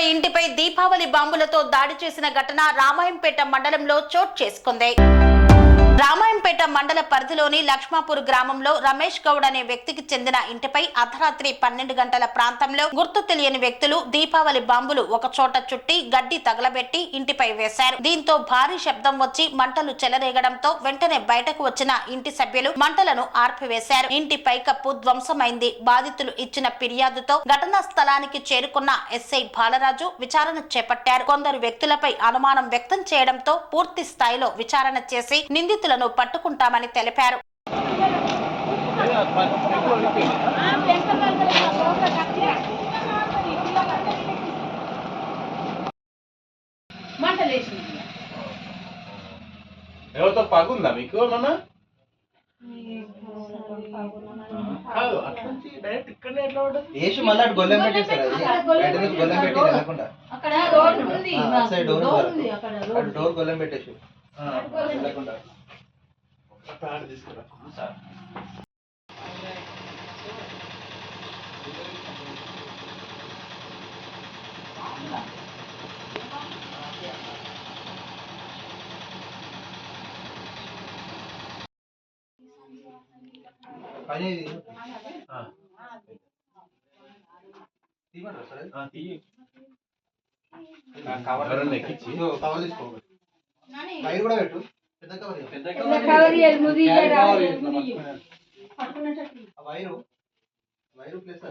ఒక ఇంటిపై దీపావళి బాంబులతో దాడి చేసిన ఘటన రామాయంపేట మండలంలో చోటు చేసుకుంది. రామాయంపేట మండల పరిధిలోని లక్ష్మాపూర్ గ్రామంలో రమేష్ గౌడ్ అనే వ్యక్తికి చెందిన ఇంటిపై అర్ధరాత్రి పన్నెండు గంటల ప్రాంతంలో గుర్తు తెలియని వ్యక్తులు దీపావళి బాంబులు ఒక చోట చుట్టి గడ్డి తగలబెట్టి ఇంటిపై వేశారు. దీంతో భారీ శబ్దం వచ్చి మంటలు చెలరేగడంతో వెంటనే బయటకు వచ్చిన ఇంటి సభ్యులు మంటలను ఆర్పివేశారు. ఇంటి పైకప్పు ధ్వంసమైంది. బాధితులు ఇచ్చిన ఫిర్యాదుతో ఘటనా స్థలానికి చేరుకున్న ఎస్ఐ బాలరాజు విచారణ చేపట్టారు. కొందరు వ్యక్తులపై అనుమానం వ్యక్తం చేయడంతో పూర్తి స్థాయిలో విచారణ చేసి నిందితులను పట్టుకుంటామని తెలిపారు. ఎవరితో పగుందా మీకు ఏమన్నా కాదు అట్లా నుంచి డైరెక్ట్ ఇక్కడనే ఎట్లా ఉంటుంది? వేసి మళ్ళీ అటు గొల్లెం పెట్టేస్తారు అది. బయట నుంచి గొల్లెం పెట్టి వెళ్ళకుండా అక్కడ రోడ్ ఉంది. ఆ, అటు సైడ్ డోర్ అక్కడ గొల్లెం పెట్టేసి. ఆ, వెళ్ళకుండా తాడు తీసుకురా సార్ ఆ, తీయమంటారా సార్ తీయి. కవర్ ఎక్కించి కవర్ తీసుకోవాలి వైర్ కూడా పెట్టు. ಲೆಕ್ಕವರಿ ಎಲ್ ಮುದಿ wire wire plays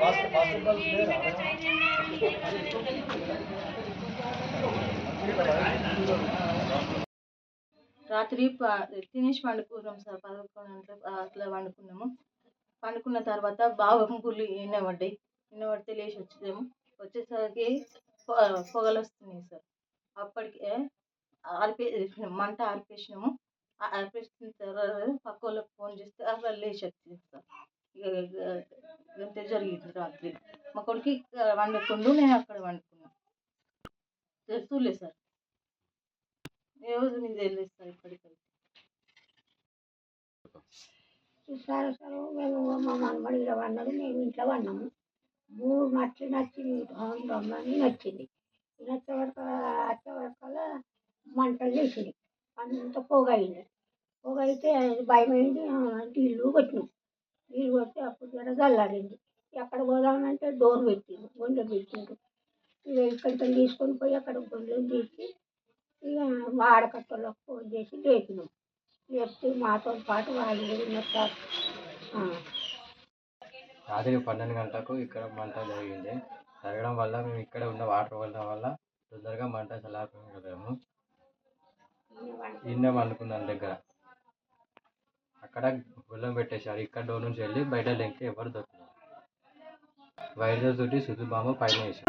basketball player రాత్రి ప- తినేసి పండుకున్నాం సార్. పదకొండు అట్లా పండుకున్నాము. పండుకున్న తర్వాత బాగా గుళ్ళు ఎన్నబడ్డాయి ఎన్నబడితే లేచి వచ్చేదాము వచ్చేసరికి పొగలు వస్తున్నాయి సార్. అప్పటికే ఆర్పే మంట ఆర్పేసినాము. ఆర్పేసిన తర్వాత పక్క వాళ్ళకి ఫోన్ చేస్తే అసలు లేచి వచ్చింది సార్. ఇక జరిగింది రాత్రి. మా కొడుకు ఇక్కడ వండుకుండు నేను అక్కడ వండుకున్నాను తెలుసులే సార్. రోజు మీకు తెలియదు సార్ ఇప్పటికైతే చూసారు సార్? మేము మా మనమడి ఇలా అన్నాడు మేము ఇంట్లో పడినాము మూడు నచ్చి నచ్చింది. రమ్మని నచ్చింది. నచ్చే వరకు వచ్చే వరకల్లా మంటలు చేసింది అంత పొగ అయింది. పొగ అయితే భయం అయింది. నీళ్ళు కొట్టినాం. నీళ్ళు కొట్టి అప్పుడు జర చల్లారింది ఎక్కడ పోదామంటే డోర్ పెట్టింది గుండె పెట్టిండు. ఇక ఇక్కడికి తీసుకొని పోయి అక్కడ గుండెలు తీసి ఇక వాడకట్టలకు ఫోన్ చేసి లేపినాం. లేపితే మాతో పాటు వాళ్ళు ఉన్నారు. రాత్రి పన్నెండు గంటలకు ఇక్కడ మంట జరిగింది. జరగడం వల్ల మేము ఇక్కడ ఉన్న వాటర్ వెళ్ళడం వల్ల తొందరగా మంట చల్లారగలిగాము ఇన్నే అనుకున్నాను దగ్గర. అక్కడ గుళ్ళం పెట్టేశారు. ఇక్కడ డోర్ నుంచి వెళ్ళి బయట లెంకి ఎవరు దొరుకుతారు వైద్యుల తోటి సుధు పైన వేసారు